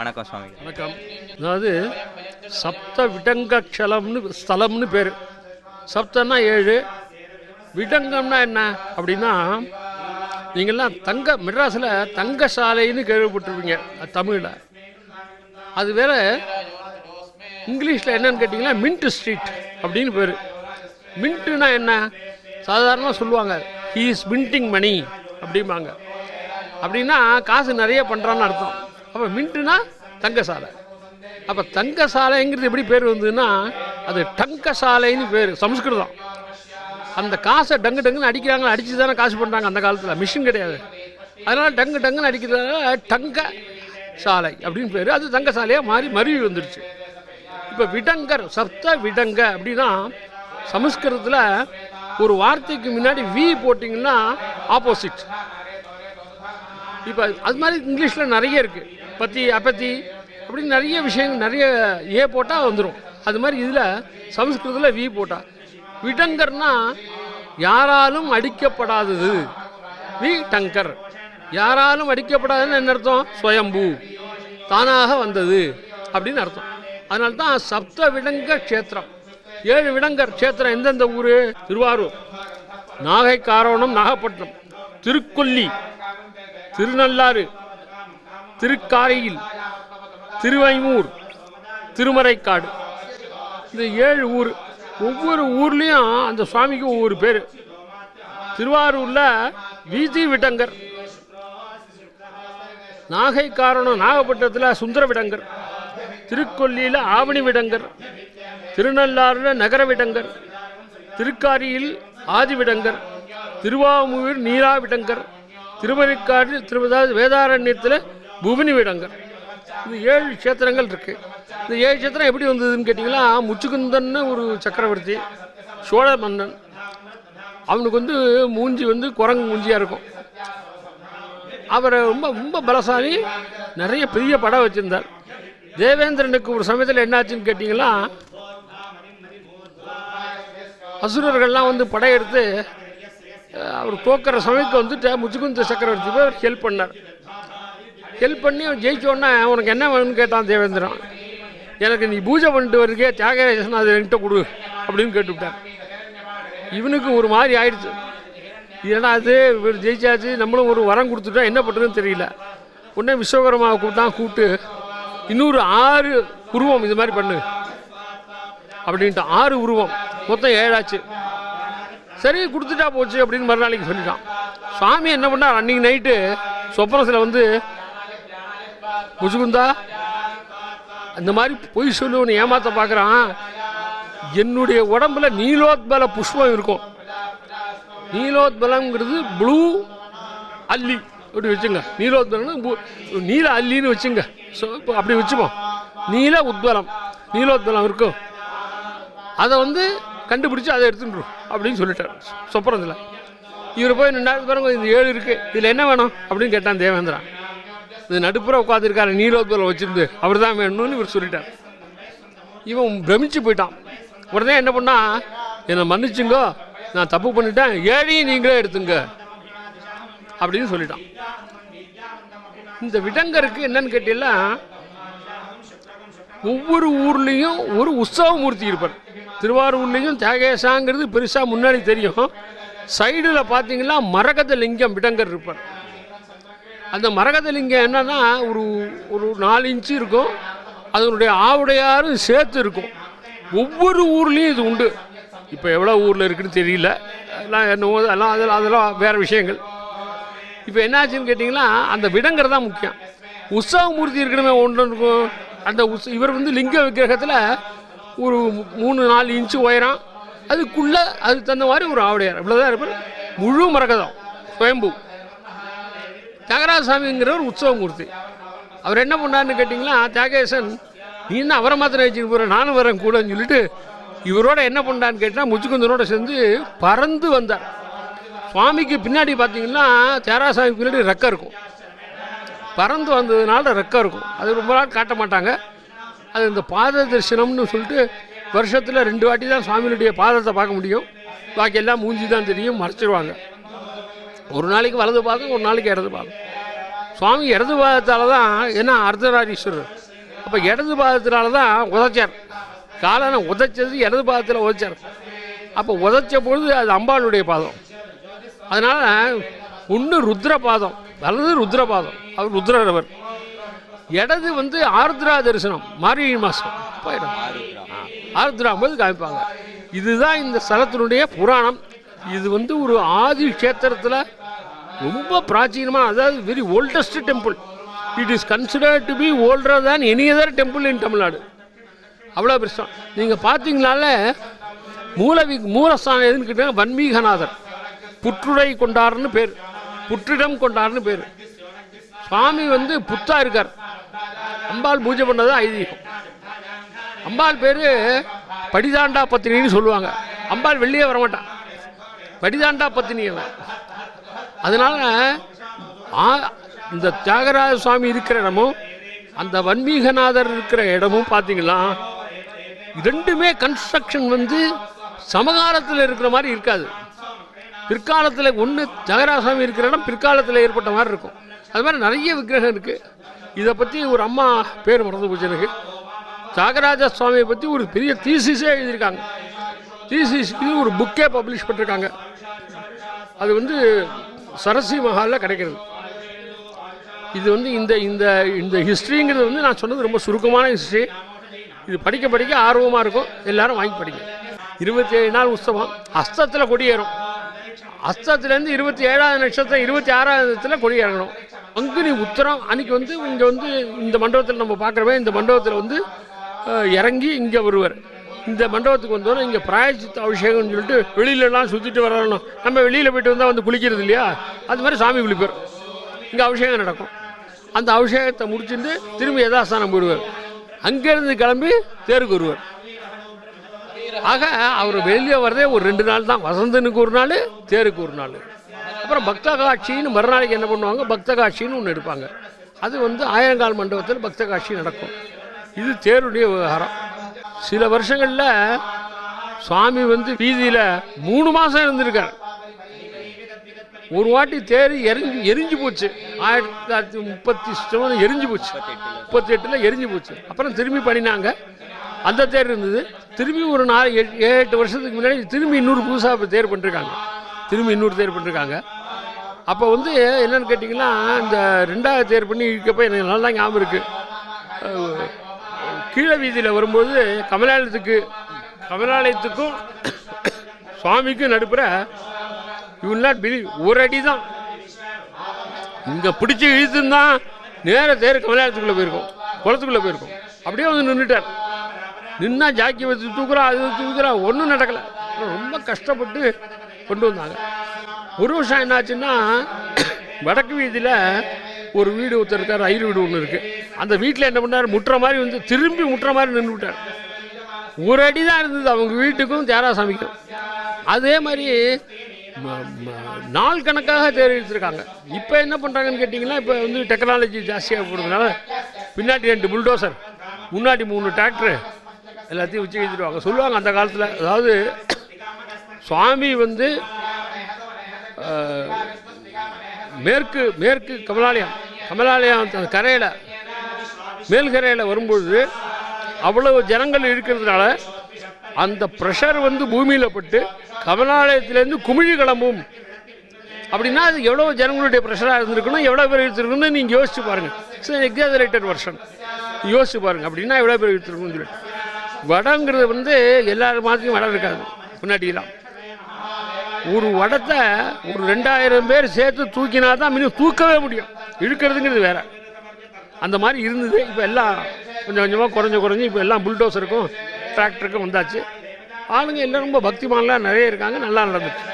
வணக்கம் சுவாமி. வணக்கம். அதாவது சப்த விடங்கக்ஷலம்னு ஸ்தலம்னு பேர். சப்தம்னா ஏழு விடங்கம்னா என்ன? அப்படின்னா நீங்கள்லாம் தங்க மெட்ராஸில் தங்க சாலைன்னு கேள்விப்பட்டிருப்பீங்க அது தமிழில். அது வேற இங்கிலீஷில் என்னன்னு கேட்டிங்கன்னா மின்ட் ஸ்ட்ரீட் அப்படின்னு பேர். மின்ட்டுனா என்ன? சாதாரணமாக சொல்லுவாங்க ஹீ இஸ் மின்ட்டிங் மணி அப்படிம்பாங்க. அப்படின்னா காசு நிறைய பண்ணுறான்னு அர்த்தம். அப்போ மின்ட்டுனா தங்க சாலை அப்போ தங்க சாலைங்கிறது எப்படி பேர் வந்ததுன்னா அது டங்க சாலைன்னு பேர் சம்ஸ்கிருதம். அந்த காசை டங்கு டங்குன்னு அடிக்கிறாங்க அடித்து தானே காசு பண்ணுறாங்க அந்த காலத்தில். மிஷின் கிடையாது. அதனால் டங்கு டங்குன்னு அடிக்கிறதால டங்க சாலை அப்படின்னு பேர். அது தங்க சாலையாக மாறி மருவி வந்துடுச்சு இப்போ விடங்கர் சப்த விடங்க அப்படின்னா சமஸ்கிருதத்தில் ஒரு வார்த்தைக்கு முன்னாடி வி போட்டிங்கன்னா ஆப்போசிட் இப்போ அது மாதிரி இங்கிலீஷில் நிறைய இருக்குது பத்தி அப்பத்தி அப்படின்னு நிறைய விஷயங்கள் நிறைய ஏ போட்டால் வந்துடும் அது மாதிரி இதில் சமஸ்கிருதத்தில் வி போட்டால் விடங்கர்னா யாராலும் அடிக்கப்படாதது. We tanker. யாராலும் அடிக்கப்படாதுன்னு என்ன அர்த்தம்? ஸ்வயம்பு. தானாக வந்தது அப்படின்னு அர்த்தம். அதனால தான் சப்த விடங்க க்ஷேத்திரம். ஏழு விடங்கர் க்ஷேத்திரம் எந்தெந்த ஊர்? திருவாரூர். நாகை காரோணம் நாகப்பட்டினம். திருக்கொல்லி. திருநள்ளாறு. திருக்காரையில் திருவைமூர் திருமறைக்காடு. இந்த ஏழு ஊர் ஒவ்வொரு ஊர்லேயும் அந்த சுவாமிக்கு ஒவ்வொரு பேர். திருவாரூரில் வீதி விடங்கர் நாகை காரணம் நாகப்பட்டினத்தில் சுந்தர விடங்கர் திருக்கொல்லியில் ஆவணி விடங்கர். திருநள்ளாறில் நகர விடங்கர் திருக்காரியில் ஆதி விடங்கர். திருவாமூர் நீரா விடங்கர் திருமறைக்காட்டில் திருவதாவது வேதாரண்யத்தில் புவனி வீடங்கர் இந்த ஏழு கஷேத்திரங்கள் இருக்குது இந்த ஏழு கஷேத்திரம் எப்படி வந்ததுன்னு கேட்டிங்கன்னா முச்சுக்குந்தன்னு ஒரு சக்கரவர்த்தி சோழ மன்னன். அவனுக்கு வந்து மூஞ்சி வந்து குரங்கு மூஞ்சியாக இருக்கும். அவரை ரொம்ப ரொம்ப பலசாலி நிறைய பெரிய படம் வச்சுருந்தார். தேவேந்திரனுக்கு ஒரு சமயத்தில் என்னாச்சுன்னு கேட்டிங்கன்னா அசுரர்கள்லாம் வந்து படையெடுத்து அவர் தோக்கிற சமயத்துக்கு வந்துட்டு முச்சுக்குந்த சக்கரவர்த்தி போய் அவர் ஹெல்ப் பண்ணார். ஹெல்ப் பண்ணி அவன் ஜெயிச்ச உடனே உனக்கு என்ன வேணும்னு கேட்டான் தேவேந்திரன். எனக்கு நீ பூஜை பண்ணிட்டு வருகே தியாகராஜன் அதை என்கிட்ட கொடு அப்படின்னு கேட்டுவிட்டார் இவனுக்கு ஒரு மாதிரி ஆயிடுச்சு. ஏன்னா அது இவர் ஜெயிச்சாச்சு நம்மளும் ஒரு வரம் கொடுத்துட்டோம் என்ன பண்ணுறதுன்னு தெரியல. உடனே விஸ்வகர்மாவை கூப்பிட்டான் கூப்பிட்டு இன்னொரு ஆறு உருவம் இது மாதிரி பண்ணு. அப்படின்ட்டு ஆறு உருவம். மொத்தம் ஏழாச்சு. சரி கொடுத்துட்டா போச்சு அப்படின்னு மறுநாளைக்கு சொல்லிட்டான். சாமி என்ன பண்ணார்? அன்னைக்கு நைட்டு சொப்பனத்தில் வந்து முசுகுந்தா? அந்த மாதிரி பொய் சொல்லுவனு ஏமாத்த பார்க்குறான் என்னுடைய உடம்புல நீலோத்பல புஷ்பம் இருக்கும். நீலோத்பலங்கிறது ப்ளூ அல்லி. அப்படி வச்சுங்க. நீலோத்பலம் நீல அல்லின்னு வச்சுங்க. ஸோ இப்போ அப்படி வச்சுப்போம். நீல உத்பலம். நீலோத்பலம் இருக்கும். அதை வந்து கண்டுபிடிச்சி அதை எடுத்துட்டுரும் அப்படின்னு சொல்லிட்டார். சொப்பரத்தில் இவர் போய் ரெண்டாயிரத்து பாருங்க இந்த ஏழு இருக்குது இதில் என்ன வேணும் அப்படின்னு கேட்டான் தேவேந்திரன் இந்த நடுப்புற உட்காந்துருக்காரு நீலோத்பலம் வச்சிருந்து அவர் தான் வேணும்னு இவர் சொல்லிட்டார். இவன் பிரமிச்சு போயிட்டான். உடனே என்ன பண்ணா என்னை மன்னிச்சுங்கோ நான் தப்பு பண்ணிட்டேன் ஏழையும் நீங்களே எடுத்துங்க அப்படின்னு சொல்லிட்டான். இந்த விடங்கருக்கு என்னன்னு கேட்டீங்கன்னா ஒவ்வொரு ஊர்லேயும் ஒரு உற்சவ மூர்த்தி இருப்பார். திருவாரூர்லேயும் தியாகேசாங்கிறது பெருசாக முன்னாடி தெரியும். சைடில் பார்த்தீங்கன்னா மரகத லிங்கம் விடங்கர் இருப்பார். அந்த மரகத லிங்கம் என்னன்னா ஒரு ஒரு நாலு இன்ச்சு இருக்கும். அதனுடைய ஆவுடையாரும் சேர்த்து இருக்கும். ஒவ்வொரு ஊர்லேயும் இது உண்டு. இப்போ எவ்வளோ ஊரில் இருக்குன்னு தெரியல. அதெல்லாம் என்னவோ அதெல்லாம் அதெல்லாம் அதெல்லாம் வேறு விஷயங்கள். இப்போ என்னாச்சுன்னு கேட்டிங்கன்னா அந்த விடங்கிறது தான் முக்கியம். உற்சவமூர்த்தி இருக்கணுமே ஒன்று இருக்கும். அந்த உஸ் இவர் வந்து லிங்க விக்கிரகத்தில் ஒரு மூணு நாலு இன்ச்சு உயரம். அதுக்குள்ளே அதுக்கு தகுந்த மாதிரி ஒரு ஆவடையார் இவ்வளோதான் இருப்பார் முழு மரகதம் சுயம்பு தியாகராஜசாமிங்கிற ஒரு கொடுத்து. அவர் என்ன பண்ணாருன்னு கேட்டிங்கன்னா தியாகேசன் நீ என்ன அவரை மாத்திரம் வச்சுட்டு போகிற நானும் வரேன் கூடன்னு சொல்லிட்டு இவரோட என்ன பண்ணான்னு கேட்டால் முச்சுக்குந்தனோட சேர்ந்து பறந்து வந்தார். சுவாமிக்கு பின்னாடி பார்த்தீங்கன்னா தியாகராஜசாமி பின்னாடி ரெக்கம் இருக்கும். பறந்து வந்ததுனால ரெக்கம் இருக்கும். அது ரொம்ப நாள் காட்ட மாட்டாங்க. அது இந்த பாத தரிசனம்னு சொல்லிட்டு வருஷத்தில் ரெண்டு வாட்டி தான் சுவாமியுடைய பாதத்தை பார்க்க முடியும். பாக்கி எல்லாம் மூஞ்சி தான் தெரியும் மறைச்சிடுவாங்க ஒரு நாளைக்கு வலது பாதம் ஒரு நாளைக்கு இடது பாதம் சுவாமி இடது பாதத்தால் தான் ஏன்னா அர்த்தநாரீஸ்வரர். அப்போ இடது பாதத்தினால தான் உதைச்சார். காலனை உதைச்சது இடது பாதத்தில் உதைச்சார். அப்போ உதைச்ச பொழுது அது அம்பாளுடைய பாதம். அதனால் ஒன்று ருத்ர பாதம் வலது ருத்ர பாதம். அவர் ருத்ரவர் இடது வந்து ஆருத்ரா தரிசனம் மார்கழி மாதம் போயிடும். ஆருத்ரா போது காமிப்பாங்க. இதுதான் இந்த ஸ்தலத்தினுடைய புராணம். இது வந்து ஒரு ஆதி கஷேத்திரத்தில் ரொம்ப பிராச்சீனமாக அதாவது very oldest temple it is considered to be older than any other temple in Tamil Nadu அவ்வளோ பெருசம் நீங்கள் பார்த்தீங்கனால மூலவி மூலஸ்தானம் எதுன்னு கேட்டால் வன்மீகநாதர். புற்றுடை கொண்டார்னு பேர். புற்றிடம் கொண்டார்னு பேர். சுவாமி வந்து புத்தா இருக்கார். அம்பாள் பூஜை பண்ணது ஐதீகம். அம்பாள் பேர் படிதாண்டா பத்தினின்னு சொல்லுவாங்க. அம்பாள் வெளியே வரமாட்டான். படிதாண்டா பத்தினி அவன். அதனால் ஆ- இந்த தியாகராஜ சுவாமி இருக்கிற இடமும் அந்த வன்மீகநாதர் இருக்கிற இடமும் பார்த்தீங்களா ரெண்டுமே கன்ஸ்ட்ரக்ஷன் வந்து சமகாலத்தில் இருக்கிற மாதிரி இருக்காது. பிற்காலத்தில் ஒன்று தியாகராசாமி இருக்கிற இடம் பிற்காலத்தில் ஏற்பட்ட மாதிரி இருக்கும். அது மாதிரி நிறைய விக்கிரகம் இருக்குது இதை பற்றி ஒரு அம்மா பேர் மறந்து போச்சு எனக்கு. தியாகராஜ சுவாமியை பற்றி ஒரு பெரிய தீசிஸே எழுதியிருக்காங்க. தீசிஸ்க்கு ஒரு புக்கே பப்ளிஷ் பண்ணிருக்காங்க. அது வந்து சரஸ்வதி மஹாலில் கிடைக்கிறது. இது வந்து இந்த இந்த இந்த ஹிஸ்ட்ரிங்கிறது வந்து நான் சொன்னது ரொம்ப சுருக்கமான ஹிஸ்ட்ரி இது படிக்க படிக்க ஆர்வமாக இருக்கும். எல்லாரும் வாங்கி படிங்க. இருபத்தி ஏழு நாள் உற்சவம். அஸ்தத்தில் கொடியேறும். அஸ்தத்துலேருந்து இருபத்தி ஏழாவது நட்சத்திரம் இருபத்தி ஆறாவது கொடி இறங்கணும் பங்குனி உத்தரம் அன்றைக்கி வந்து இங்கே வந்து இந்த மண்டபத்தில் நம்ம பார்க்குறவே இந்த மண்டபத்தில் வந்து இறங்கி இங்கே வருவார். இந்த மண்டபத்துக்கு வந்தோம்னா இங்கே பிராயச்சித்த அபிஷேகம்னு சொல்லிட்டு வெளியிலலாம் சுற்றிட்டு வரணும் நம்ம வெளியில் போயிட்டு வந்தால் வந்து குளிக்கிறது இல்லையா? அது மாதிரி சாமி குளிப்பார். இங்கே அபிஷேகம் நடக்கும். அந்த அபிஷேகத்தை முடிச்சுட்டு திரும்பி யதாஸ்தானம் போயிடுவார். அங்கேருந்து கிளம்பி தேருக்கு வருவார். ஆக அவர் வெளியே வரதே ஒரு ரெண்டு நாள் தான். வசந்தனுக்கு ஒரு நாள் தேருக்கு ஒரு நாள். அப்புறம் பக்த காட்சின்னு மறுநாளைக்கு என்ன பண்ணுவாங்க? பக்த காட்சின்னு ஒன்று எடுப்பாங்க. அது வந்து ஆயிரங்கால் மண்டபத்தில் பக்த காட்சி நடக்கும். இது தேருடைய விவகாரம். சில வருஷங்களில் சுவாமி வந்து வீதியில் மூணு மாதம் இருந்திருக்கார். ஒரு வாட்டி தேர் எரிஞ்சு எரிஞ்சு போச்சு. ஆயிரத்தி தொள்ளாயிரத்தி முப்பத்தி சுத்தமாக எரிஞ்சு போச்சு. முப்பத்தி எட்டில் எரிஞ்சு போச்சு. அப்புறம் திரும்பி பண்ணினாங்க. அந்த தேர் இருந்தது. திரும்பி ஒரு நாலு எட்டு ஏழு எட்டு வருஷத்துக்கு முன்னாடி திரும்பி இன்னொரு புதுசாக இப்போ தேர் பண்ணிருக்காங்க. திரும்பி இன்னொரு தேர் பண்ணிருக்காங்க. அப்போ வந்து என்னென்னு கேட்டிங்கன்னா இந்த ரெண்டாவது தேர் பண்ணி இருக்கப்போ எனக்கு நல்லா ஞாபகம் இருக்குது கீழே வீதியில் வரும்போது கமலாலயத்துக்கு கமலாலயத்துக்கும் சுவாமிக்கும் நடுப்புற யூ நாட் பிலீவ் ஒரு அடி தான் இங்கே பிடிச்சி இழுத்துந்தான் நேர தேர் கமலாலயத்துக்குள்ளே போயிருக்கோம் குளத்துக்குள்ளே போயிருக்கோம். அப்படியே வந்து நின்றுட்டார் நின்னா ஜாக்கி வச்சு தூக்குறா அது தூக்குறா ஒன்றும் நடக்கலை. ரொம்ப கஷ்டப்பட்டு கொண்டு வந்தாங்க. ஒரு வருஷம் என்னாச்சுன்னா வடக்கு வீதியில் ஒரு வீடு ஒருத்தர் இருக்கார் ஐயர் வீடு ஒன்று இருக்குது அந்த வீட்டில் என்ன பண்ணார்? முட்டுற மாதிரி வந்து திரும்பி முட்டுற மாதிரி நின்று விட்டார். ஒரு அடி தான் இருந்தது அவங்க வீட்டுக்கும் தேராசாமிக்கும் அதே மாதிரி நாள் கணக்காக தேர் இழுத்துருக்காங்க இப்போ என்ன பண்ணுறாங்கன்னு கேட்டிங்கன்னா இப்போ வந்து டெக்னாலஜி ஜாஸ்தியாக போடுறதுனால பின்னாடி ரெண்டு புல்டோசர் முன்னாடி மூணு டிராக்டரு எல்லாத்தையும் வச்சு வச்சுருவாங்க சொல்லுவாங்க அந்த காலத்தில். அதாவது சுவாமி வந்து மேற்கு மேற்கு கமலாலயம் கமலாலயம் அந்த கரையில் மேல்கரையில் வரும்பொழுது அவ்வளவு ஜனங்கள் இருக்கிறதுனால அந்த ப்ரெஷர் வந்து பூமியில் பட்டு கமலாலயத்திலேருந்து குமிழி கிளம்பும். அப்படின்னா அது எவ்வளோ ஜனங்களுடைய ப்ரெஷராக இருந்திருக்கணும் எவ்வளோ பேர் எடுத்துருக்கணும்னு நீங்கள் யோசிச்சு பாருங்கள் இட்ஸ் எக்ஸாஜரேட்டட் வருஷன் யோசிச்சு பாருங்கள் அப்படின்னா எவ்வளோ பேர் எடுத்துருக்கணும்னு சொல்லிட்டு. வடங்கிறது வந்து எல்லார் மாதிரியும் வடம் இருக்காது. முன்னாடியெல்லாம். ஒரு வடத்தை ஒரு ரெண்டாயிரம் பேர் சேர்த்து தூக்கினா தான் மினிமம் தூக்கவே முடியும். இழுக்கிறதுங்கிறது வேற. அந்த மாதிரி இருந்தது. இப்போ எல்லாம் கொஞ்சம் கொஞ்சமாக குறைஞ்ச குறைஞ்சி இப்போ எல்லாம் புல்டோசருக்கும் டிராக்டருக்கும் வந்தாச்சு. ஆளுங்க எல்லாம் ரொம்ப பக்திமான்லாம் நிறைய இருக்காங்க. நல்லா நடந்துச்சு.